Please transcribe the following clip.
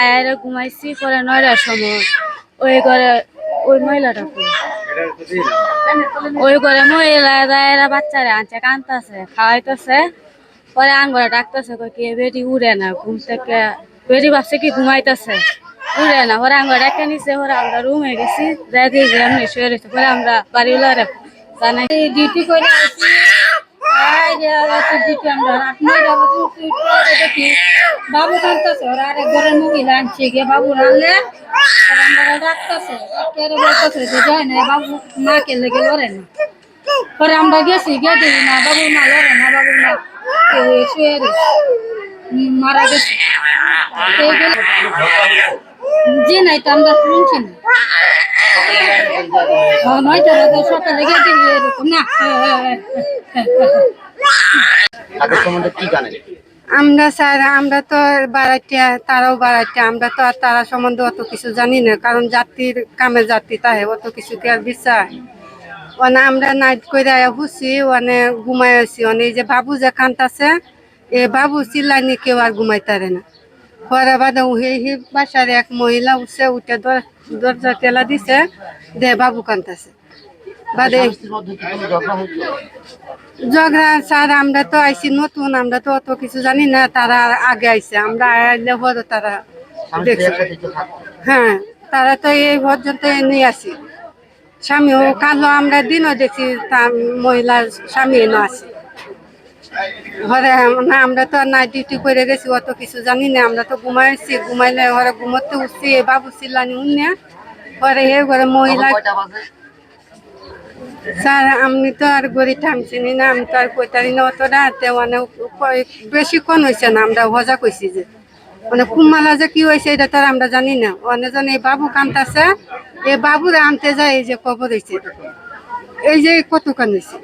আয়ারে ঘুমাইছি, পরে নয়টার সময় ওই ঘরে ওই মহিলাটা ওই ঘরে মহিলা বাচ্চারা আনছে, কানতেছে, খাওয়াইতেছে। পরে আঙ্গরে ডাকতেছে কি বেটি উড়ে না, ঘুম থেকে বেটি ভাবছে কি ঘুমাইতেছে। উড়ে না, পরে আঙ্গরে ডাকে নিছে, পরে আমরা রুমে গেছি যাই দিয়ে এমনি শুয়ে রয়েছে পরে আমরা বাড়ি জানাই ডিউটি করে আসি যে বাবু কাঁদতেছে ওরা আরেক ঘরের মহিলা আনছে গিয়ে বাবু আর আমরা ডাকতেছে কেড়ে বলতেছে যে যায় না বাবু লড়ে না পরে আমরা গেছি গিয়ে না লড়ে না মা শুয়ে মারা গেছে জি নাই তো আমরা শুনছি না আমরা স্যার, আমরা তো বাড়াইটিয়া তারাও বাড়াইটিয়া আমরা তো আর তারা সম্বন্ধে অত কিছু জানি না, কারণ জাতির কামে জাতি তাহে অত কিছু কি আর বিশ্বাস মানে আমরা নাইট করে হুসি মানে ঘুমাই আছি মানে এই যে বাবু যে কান্তাছে এ বাবু চিল্লানি কেউ আর ঘুমাইতারে না। পরে বাদে সেই সেই বাসার এক মহিলা উঠছে উঠে দর- দরজা টেলা দিছে দে বাবু কান্তাছে বাদে ঝগড়া স্যার আমরা তো আইছি নতুন আমরা তো অত কিছু জানি না তারা আগে আইছে আমরা আইলে পরে তারা দেখছে। হ্যাঁ তারা তো এই পর্যন্ত নিয়ে আসি স্বামীও কালো আমরা দিনও দেখছি তার মহিলার স্বামী এনে আছে। ঘরে না আমরা তো না ডিউটি করে গেছি অত কিছু জানি না। আমরা তো ঘুমাইছি ঘুমাইলে ঘরে ঘুমোতে উঠছি এ বাবু চিল্লানি উন্নে পরে হে ঘরে মহিলা স্যার আমি তো আর গড়ি থামছিনি না আমি তো আর কইতারি না অত রাতে মানে বেশিক্ষণ হয়েছে না আমরা হজা কইছি যে। মানে কুমালা যে কি হয়েছে এটা তো আর আমরা জানি না। অনেকজন এই বাবু কান্তাছে এই বাবুরে আনতে যায় এই যে কবর হয়েছে এই যে কত কান হয়েছে